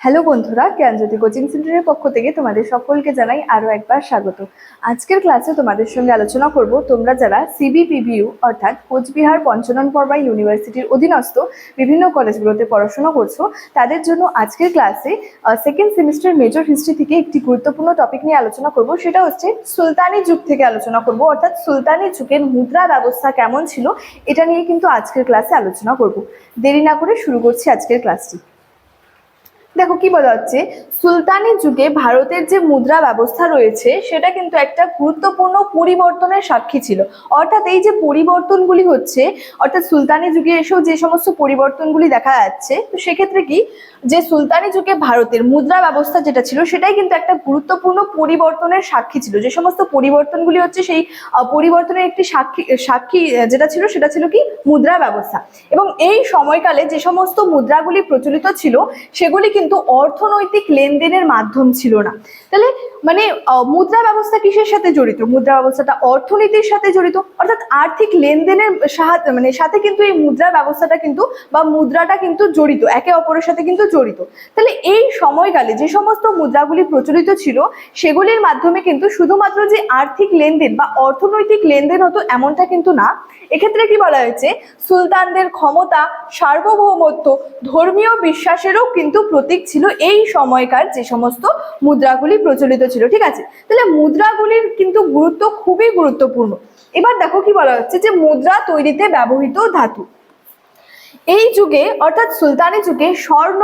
Hello বন্ধুরা, জ্ঞানজ্যোতি coaching সেন্টারের পক্ষ থেকে তোমাদের সকলকে জানাই আরও একবার স্বাগত। আজকের ক্লাসে তোমাদের সঙ্গে আলোচনা করব, তোমরা যারা সিবিপিবিইউ অর্থাৎ কোচবিহার পঞ্চনন পর্বা ইউনিভার্সিটির অধীনস্থ বিভিন্ন কলেজগুলোতে পড়াশোনা করছ, তাদের জন্য আজকের ক্লাসে সেকেন্ড সেমিস্টার মেজর হিস্ট্রি থেকে একটি গুরুত্বপূর্ণ টপিক নিয়ে আলোচনা করব, সেটা হচ্ছে সুলতানি যুগ থেকে আলোচনা করব, অর্থাৎ সুলতানি যুগের মুদ্রা ব্যবস্থা কেমন ছিল, এটা নিয়ে কিন্তু আজকের ক্লাসে আলোচনা করব। দেরি না করে শুরু করছি আজকের ক্লাসটি। দেখো কি বলা হচ্ছে? সুলতানি যুগে ভারতের যে মুদ্রা ব্যবস্থা রয়েছে, সেটা কিন্তু একটা গুরুত্বপূর্ণ পরিবর্তনের সাক্ষী ছিল। অর্থাৎ এই যে পরিবর্তনগুলি হচ্ছে, অর্থাৎ সুলতানি যুগে এসেও যে সমস্ত পরিবর্তনগুলি দেখা যাচ্ছে, তো সেক্ষেত্রে কি? যে সুলতানি যুগে ভারতের মুদ্রা ব্যবস্থা যেটা ছিল, সেটাই কিন্তু একটা গুরুত্বপূর্ণ পরিবর্তনের সাক্ষী ছিল। যে সমস্ত পরিবর্তনগুলি হচ্ছে সেই পরিবর্তনের একটি সাক্ষী সাক্ষী যেটা ছিল, সেটা ছিল কি? মুদ্রা ব্যবস্থা। এবং এই সময়কালে যে সমস্ত মুদ্রাগুলি প্রচলিত ছিল, সেগুলি কিন্তু অর্থনৈতিক লেনদেনের মাধ্যম ছিল না। তাহলে মানে মুদ্রা ব্যবস্থা কিসের সাথে জড়িত? মুদ্রা ব্যবস্থাটা অর্থনীতির সাথে জড়িত? অর্থাৎ আর্থিক লেনদেনের সাহায্য মানে সাথে কিন্তু এই মুদ্রা ব্যবস্থাটা কিন্তু, বা মুদ্রাটা কিন্তু জড়িত, একে অপরের সাথে কিন্তু জড়িত। তাহলে এই সময়কালে যে সমস্ত মুদ্রাগুলি প্রচলিত ছিল, সেগুলির মাধ্যমে কিন্তু শুধুমাত্র যে আর্থিক লেনদেন বা অর্থনৈতিক লেনদেন হতো এমনটা কিন্তু না। এক্ষেত্রে কি বলা হয়েছে? সুলতানদের ক্ষমতা, সার্বভৌমত্ব, ধর্মীয় বিশ্বাসেরও কিন্তু প্রতীক ছিল এই সময়কার যে সমস্ত মুদ্রাগুলি প্রচলিত ছিল ঠিক আছে? তাহলে মুদ্রাগুলির কিন্তু গুরুত্ব খুবই গুরুত্বপূর্ণ। এবার দেখো কি বলা হচ্ছে যে মুদ্রা তৈরিতে ব্যবহৃত ধাতু। এই যুগে, অর্থাৎ সুলতানি যুগে স্বর্ণ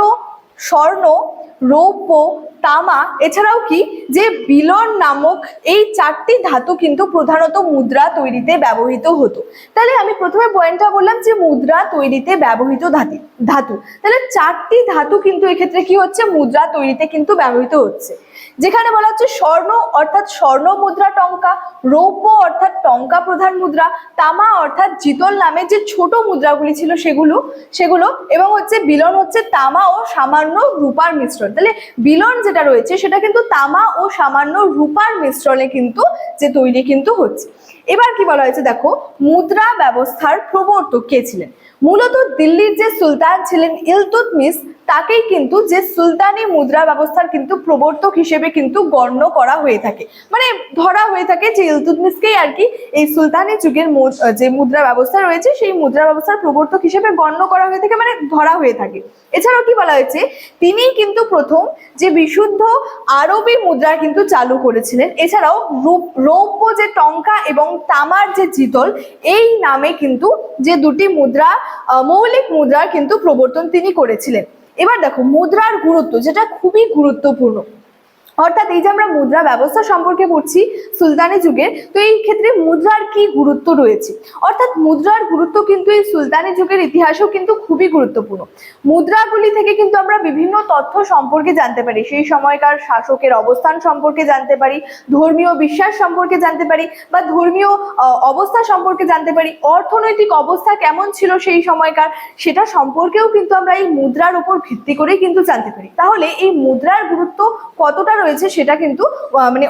স্বর্ণ রৌপ্য, তামা, এছাড়াও কি? যে বিলন নামক এই চারটি ধাতু কিন্তু প্রধানত মুদ্রা তৈরিতে ব্যবহৃত হতো। তাহলে আমি প্রথমে পয়েন্টটা বললাম যে মুদ্রা তৈরিতে ব্যবহৃত ধাতু ধাতু। তাহলে চারটি ধাতু কিন্তু এক্ষেত্রে কি হচ্ছে? মুদ্রা তৈরিতে কিন্তু ব্যবহৃত হচ্ছে। যেখানে বলা হচ্ছে স্বর্ণ, অর্থাৎ স্বর্ণ মুদ্রা টঙ্কা, রৌপ্য, অর্থাৎ টঙ্কা প্রধান মুদ্রা, তামা, অর্থাৎ জিতল নামে যে ছোট মুদ্রাগুলি ছিল সেগুলো সেগুলো, এবং হচ্ছে বিলন হচ্ছে তামা ও সামান্য রূপার মিশ্রণ। তাহলে বিলন যেটা রয়েছে, সেটা কিন্তু তামা ও সামান্য রূপার মিশ্রণে কিন্তু যে তৈরি কিন্তু হচ্ছে। এবার কি বলা হয়েছে দেখো, মুদ্রা ব্যবস্থার প্রবর্তক কে ছিলেন? মূলত দিল্লির যে সুলতান ছিলেন ইলতুতমিস তাকেই কিন্তু যে সুলতানি মুদ্রা ব্যবস্থার কিন্তু প্রবর্তক হিসেবে কিন্তু গণ্য করা হয়ে থাকে। মানে ধরা হয়ে থাকে যে ইলতুতমিসকেই আর কি এই সুলতানি যুগের যে মুদ্রা ব্যবস্থা রয়েছে, সেই মুদ্রা ব্যবস্থার প্রবর্তক হিসেবে গণ্য করা হয়ে থাকে মানে ধরা হয়ে থাকে। এছাড়াও কি বলা হয়েছে? তিনিই কিন্তু প্রথম যে বিশুদ্ধ আরবি মুদ্রা কিন্তু চালু করেছিলেন। এছাড়াও রূপ- রৌপ্য যে টঙ্কা এবং তামার যে জিতল, এই নামে কিন্তু যে দুটি মুদ্রা মৌলিক মুদ্রার কিন্তু প্রবর্তন তিনি করেছিলেন। এবার দেখো মুদ্রার গুরুত্ব যেটা খুবই গুরুত্বপূর্ণ অর্থাৎ এই যে আমরা মুদ্রা ব্যবস্থা সম্পর্কে পড়ছি সুলতানি যুগের, তো এই ক্ষেত্রে মুদ্রার কি গুরুত্ব রয়েছে? অর্থাৎ মুদ্রার গুরুত্ব কিন্তু এই সুলতানি যুগের ইতিহাসেও কিন্তু খুবই গুরুত্বপূর্ণ। মুদ্রাগুলি থেকে কিন্তু আমরা বিভিন্ন তথ্য সম্পর্কে জানতে পারি। সেই সময়কার শাসকের অবস্থান সম্পর্কে জানতে পারি, ধর্মীয় বিশ্বাস সম্পর্কে জানতে পারি বা ধর্মীয় অবস্থা সম্পর্কে জানতে পারি। অর্থনৈতিক অবস্থা কেমন ছিল সেই সময়কার সেটা সম্পর্কেও কিন্তু আমরা এই মুদ্রার উপর ভিত্তি করেই কিন্তু জানতে পারি। তাহলে এই মুদ্রার গুরুত্ব কতটা রয়েছে সেটা কিন্তু মানে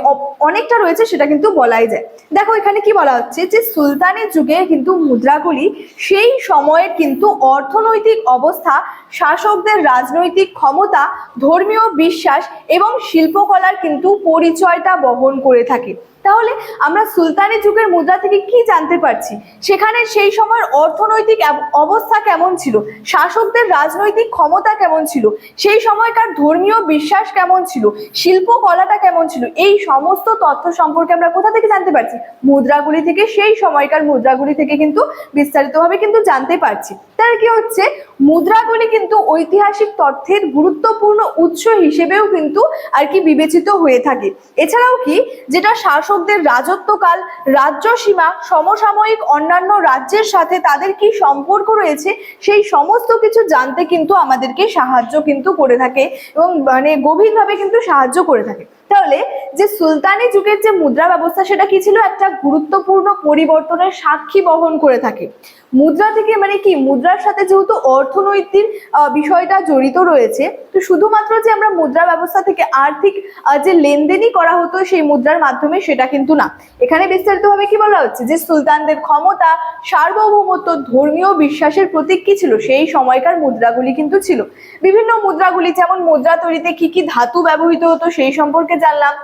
অনেকটা রয়েছে সেটা কিন্তু বলাই যায়। দেখো, এখানে কি বলা হচ্ছে যে সুলতানের যুগে কিন্তু মুদ্রাগুলি সেই সময়ের কিন্তু অর্থনৈতিক অবস্থা, শাসকদের রাজনৈতিক ক্ষমতা, ধর্মীয় বিশ্বাস এবং শিল্পকলার কিন্তু পরিচয়টা বহন করে থাকে। তাহলে আমরা সুলতানি যুগের মুদ্রা থেকে কি জানতে পারছি? সেখানে সেই সময়ের অর্থনৈতিক অবস্থা কেমন ছিল? শাসকদের রাজনৈতিক ক্ষমতা কেমন ছিল? সেই সময়কার ধর্মীয় বিশ্বাস কেমন ছিল? শিল্পকলাটা কেমন ছিল? এই সমস্ত তথ্য সম্পর্কে আমরা কোথা থেকে জানতে পারছি? মুদ্রাগুলি থেকে, সেই সময়কার মুদ্রাগুলি থেকে কিন্তু বিস্তারিতভাবে কিন্তু জানতে পারছি। তার কি হচ্ছে? মুদ্রাগুলি কিন্তু ঐতিহাসিক তথ্যের গুরুত্বপূর্ণ উৎস হিসেবেও কিন্তু আর কি বিবেচিত হয়ে থাকে। এছাড়াও কি? যেটা শাসকদের রাজত্বকাল, রাজ্য সীমা, সমসাময়িক অন্যান্য রাজ্যের সাথে তাদের কি সম্পর্ক রয়েছে, সেই সমস্ত কিছু জানতে কিন্তু আমাদেরকে সাহায্য কিন্তু করে থাকে এবং মানে গভীরভাবে কিন্তু সাহায্য করে থাকে। তাহলে যে সুলতানি যুগের যে মুদ্রা ব্যবস্থা, সেটা কি ছিল? একটা গুরুত্বপূর্ণ পরিবর্তনের সাক্ষী বহন করে থাকে। মুদ্রা থেকে মানে কি? মুদ্রার সাথে যেহেতু অর্থনৈতিক বিষয়টা জড়িত রয়েছে, তো শুধুমাত্র যে আমরা মুদ্রা ব্যবস্থা থেকে আর্থিক যে লেনদেনই করা হতো সেই মুদ্রার মাধ্যমে সেটা কিন্তু না। এখানে বিস্তারিতভাবে কি বলা হচ্ছে? যে সুলতানদের ক্ষমতা, সার্বভৌমত্ব, ধর্মীয় বিশ্বাসের প্রতীক কি ছিল? সেই সময়কার মুদ্রাগুলি কিন্তু ছিল। বিভিন্ন মুদ্রাগুলি, যেমন মুদ্রা তৈরিতে কি কি ধাতু ব্যবহৃত হতো সেই সম্পর্কে জানলাম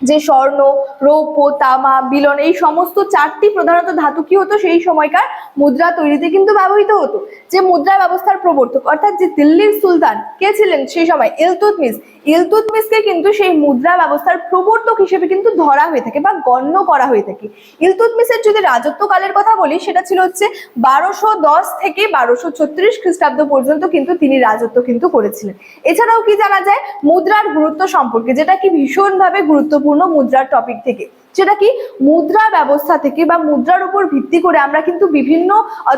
যে স্বর্ণ, রৌপ্য, তামা, বিলন, এই সমস্ত চারটি প্রধানত ধাতু কি হতো? সেই সময়কার মুদ্রা তৈরিতে কিন্তু ব্যবহৃত হতো। যে মুদ্রা ব্যবস্থার প্রবর্তক, অর্থাৎ যে দিল্লির সুলতান, কে ছিলেন সেই সময়? ইলতুতমিস ইলতুতমিসকে কিন্তু সেই মুদ্রা ব্যবস্থার প্রবর্তক হিসেবে কিন্তু ধরা হয়ে থাকে বা গণ্য করা হয়ে থাকে। ইলতুতমিসের যদি রাজত্বকালের কথা বলি, সেটা ছিল হচ্ছে বারোশো দশ থেকে বারোশো ছত্রিশ খ্রিস্টাব্দ পর্যন্ত কিন্তু তিনি রাজত্ব কিন্তু করেছিলেন। এছাড়াও কি জানা যায়? মুদ্রার গুরুত্ব সম্পর্কে, যেটা কি ভীষণভাবে গুরুত্বপূর্ণ মুদ্রার টপিক থেকে। সেটা কি? মুদ্রা ব্যবস্থা থেকে বা মুদ্রার উপর ভিত্তি করে আমরা কিন্তু বিভিন্ন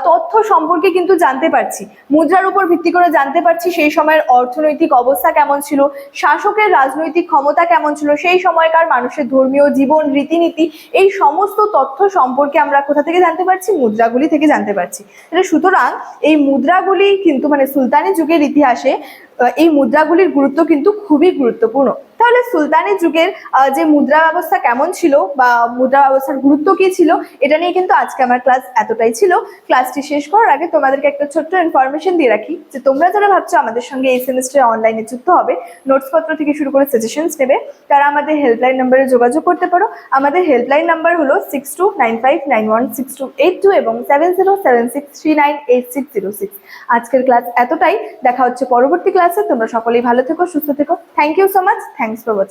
তথ্য সম্পর্কে কিন্তু জানতে পারছি। মুদ্রার উপর ভিত্তি করে জানতে পারছি সেই সময়ের অর্থনৈতিক অবস্থা কেমন ছিল, শাসকের রাজনৈতিক ক্ষমতা কেমন ছিল, সেই সময়কার মানুষের ধর্মীয় জীবন, রীতিনীতি, এই সমস্ত তথ্য সম্পর্কে আমরা কোথা থেকে জানতে পারছি? মুদ্রাগুলি থেকে জানতে পারছি। সুতরাং এই মুদ্রাগুলি কিন্তু মানে সুলতানি যুগের ইতিহাসে এই মুদ্রাগুলির গুরুত্ব কিন্তু খুবই গুরুত্বপূর্ণ। তাহলে সুলতানি যুগের যে মুদ্রা ব্যবস্থা কেমন ছিল বা মুদ্রা ব্যবস্থার গুরুত্ব কি ছিল, এটা নিয়ে কিন্তু আজকে আমার ক্লাস এতটাই ছিল। ক্লাসটি শেষ করার আগে তোমাদেরকে একটা ছোট্ট ইনফরমেশন দিয়ে রাখি যে তোমরা যারা ভাবছ আমাদের সঙ্গে এই সেমিস্টারে অনলাইনে যুক্ত হবে নোটস পত্র থেকে শুরু করে সাজেশনস নেবে, তারা আমাদের হেল্পলাইন নাম্বারে যোগাযোগ করতে পারো। আমাদের হেল্পলাইন নাম্বার হলো six two nine five nine one six two eight two এবং seven zero seven six three nine eight six zero six আজকের ক্লাস এতটাই, দেখা হচ্ছে পরবর্তী ক্লাসে তোমরা সকলেই ভালো থেকো, সুস্থ থেকো। Thank you so much thanks for watching